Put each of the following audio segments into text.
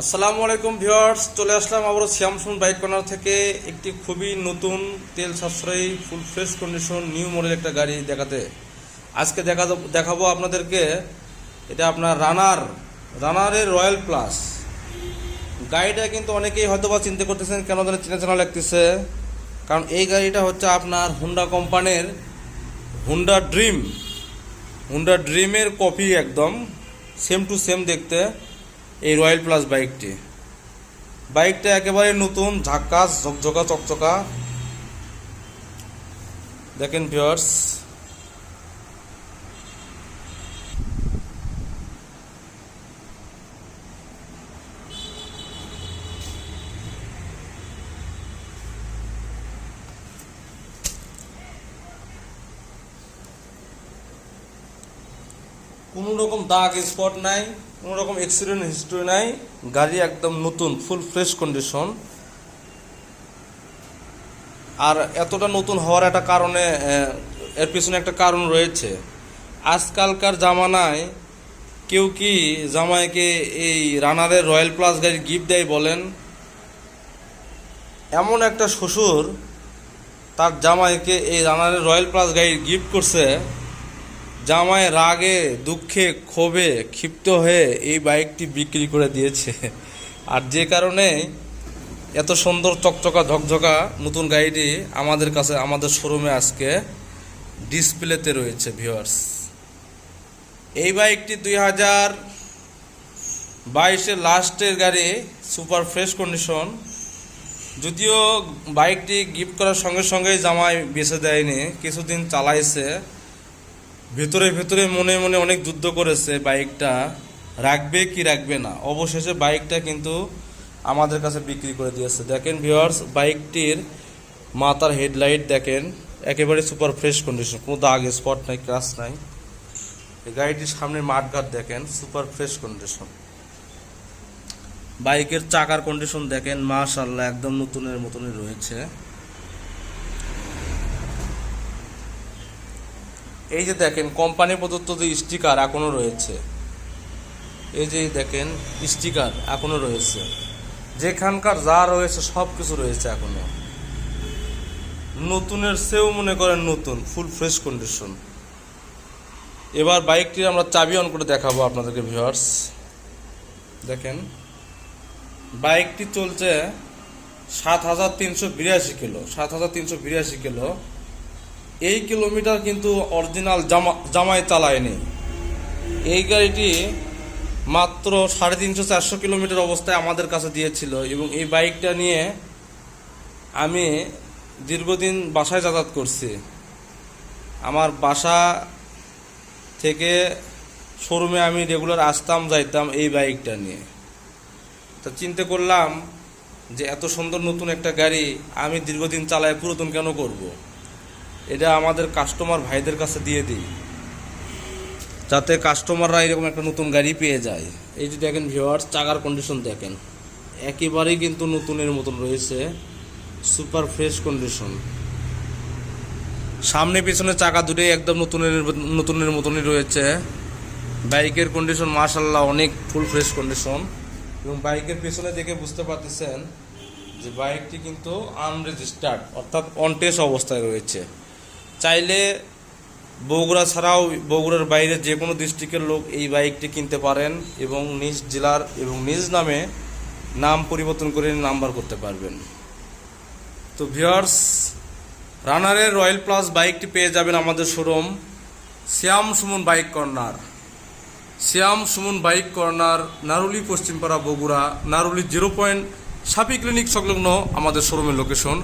আসসালামু আলাইকুম ভিউয়ার্স, চলে আসলাম আবারও শ্যামসুন বাইক কর্নার থেকে। একটি খুবই নতুন, তেল সাশ্রয়ী full fresh condition new model একটা গাড়ি দেখাতে। আজকে দেখা দেখাবো আপনাদেরকে, এটা আপনার রানার রানারের রয়্যাল প্লাস গাড়িটা কিন্তু অনেকেই হয়তো বা চিন্তা করতেছেন, কেন ধরে চেনা চেনা লাগতেছে। কারণ এই গাড়িটা হচ্ছে আপনার হুন্ডা কোম্পানির হুন্ডা ড্রিম হুন্ডা ড্রিমের কপি একদম সেম টু সেম দেখতে। এই রয়্যাল প্লাস বাইকটি বাইকটা একেবারে নতুন ঝাক্কাস ঝকঝকা চকচকা। দেখেন ভিউয়ার্স কোনো রকম দাগ স্পট নাই কোনো রকম অ্যাক্সিডেন্ট হিস্ট্রি নাই, গাড়ি একদম নতুন ফুল ফ্রেশ কন্ডিশন আর এতটা নতুন হওয়ার একটা কারণে এর পিছনে একটা কারণ রয়েছে। আজকালকার জামানায় কেউ কি জামাইকে এই রানারের রয়্যাল প্লাস গাড়ি গিফট দেয় বলেন? এমন একটা শ্বশুর তার জামাইকে এই রানারের রয়্যাল প্লাস গাড়ি গিফট করছে জামাই রাগে, দুঃখে, ক্ষোভে ক্ষিপ্ত হয়ে এই বাইকটি বিক্রি করে দিয়েছে। আর যে কারণে এত সুন্দর চকচকা, ঝকঝকা নতুন গাড়িটি আমাদের কাছে, আমাদের শোরুমে আজকে ডিসপ্লেতে রয়েছে, ভিউয়ার্স। এই বাইকটি দুই হাজার বাইশের লাস্টের গাড়ি, সুপার ফ্রেশ কন্ডিশন। যদিও বাইকটি গিফট করার সঙ্গে সঙ্গেই জামাই বেছে দেয়নি, কিছুদিন চালাইছে। ভেতরে ভেতরে মনে মনে অনেক যুদ্ধ করেছে বাইকটা। রাখবে কি রাখবে না? অবশেষে বাইকটা কিন্তু আমাদের কাছে বিক্রি করে দিয়েছে। দেখেন ভিওয়ার্স বাইকটির মাথার হেডলাইট দেখেন, একেবারে সুপার ফ্রেশ কন্ডিশন কোনো দাগ স্পট নাই ক্রাশ নাই। গাড়িটির সামনে মাঠঘাট দেখেন সুপার ফ্রেশ কন্ডিশন বাইকের চাকার কন্ডিশন দেখেন মাশাল্লাহ একদম নতুনের মতনই রয়েছে। এই যে দেখেন কোম্পানি প্রদত্ত যে স্টিকার এখনও রয়েছে, এই যে দেখেন স্টিকার এখনও রয়েছে। যেখানকার যা রয়েছে সব কিছু রয়েছে এখনও নতুনের সেও মনে করেন নতুন ফুল ফ্রেশ কন্ডিশন এবার বাইকটি আমরা চাবি অন করে দেখাবো আপনাদেরকে ভিউয়ার্স দেখেন, বাইকটি চলছে সাত হাজার তিনশো বিরাশি কিলো, সাত হাজার তিনশো বিরাশি কিলো। এই কিলোমিটার কিন্তু অরিজিনাল জামা, জামাই চালায়নি। এই গাড়িটি মাত্র সাড়ে তিনশো চারশো কিলোমিটার অবস্থায় আমাদের কাছে দিয়েছিল এবং এই বাইকটা নিয়ে আমি দীর্ঘদিন বাসায় যাতায়াত করছি। আমার বাসা থেকে শোরুমে আমি রেগুলার আসতাম, যাইতাম এই বাইকটা নিয়ে। তা চিন্তা করলাম যে এত সুন্দর নতুন একটা গাড়ি আমি দীর্ঘদিন চালায় পুরাতন কেন করব? এটা আমাদের কাস্টমার ভাইদের কাছে দিয়ে দিই। যাতে কাস্টমাররা এরকম একটা নতুন গাড়ি পেয়ে যায়। এই যে দেখেন ভিওয়ার্স চাকার কন্ডিশন দেখেন। একেবারেই কিন্তু নতুনের মতন রয়েছে। সুপার ফ্রেশ কন্ডিশন সামনে পিছনে চাকা দুটোই একদম নতুনের নতুনের মতনই রয়েছে। বাইকের কন্ডিশন মার্শাল্লাহ অনেক ফুল ফ্রেশ কন্ডিশন এবং বাইকের পেছনে দেখে বুঝতে পারতেছেন যে বাইকটি কিন্তু আনরেজিস্টার্ড অর্থাৎ অনটেস অবস্থায় রয়েছে। চাইলে বগুড়া ছাড়াও বগুড়ার বাইরে যে কোনো ডিস্ট্রিক্টের লোক এই বাইকটি কিনতে পারেন এবং নিজ জেলার এবং নিজ নামে নাম পরিবর্তন করে নাম্বার করতে পারবেন। তো ভিওর্স রানারের রয়্যাল প্লাস বাইকটি পেয়ে যাবেন আমাদের showroom, Shyam Suman bike corner. Shyam Suman bike corner, Naruli Paschimpara Bogura, Naruli zero point, Sapi clinic সংলগ্ন আমাদের শোরুমের লোকেশন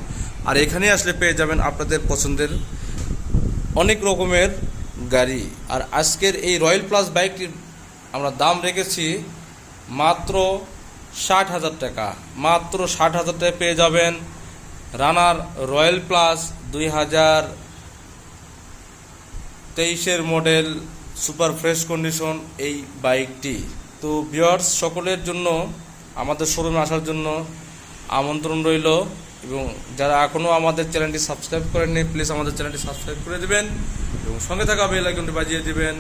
আর এখানে আসলে পেয়ে যাবেন আপনাদের পছন্দের অনেক রকমের গাড়ি। আর আজকের এই রয়্যাল প্লাস বাইকটির আমরা দাম রেখেছি মাত্র ষাট হাজার টাকা। মাত্র ষাট হাজার টাকা পেয়ে যাবেন রানার রয়্যাল প্লাস দুই হাজার তেইশের মডেল সুপার ফ্রেশ কন্ডিশন এই বাইকটি তো বিয়ার্স সকলের জন্য, আমাদের শোরুমে আসার জন্য আমন্ত্রণ রইল এবং যারা এখনও আমাদের চ্যানেলটি সাবস্ক্রাইব করেননি প্লিজ আমাদের চ্যানেলটি সাবস্ক্রাইব করে দেবেন এবং সঙ্গে থাকা বেল আইকনটি বাজিয়ে দেবেন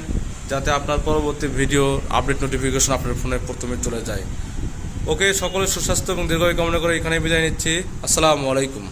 যাতে আপনার পরবর্তী ভিডিও আপডেট নোটিফিকেশন আপনার ফোনে প্রথমে চলে যায়। ওকে, সকলের সুস্বাস্থ্য এবং দীর্ঘায়ু কামনা করে এখানে বিদায় নিচ্ছি। আসসালামু আলাইকুম।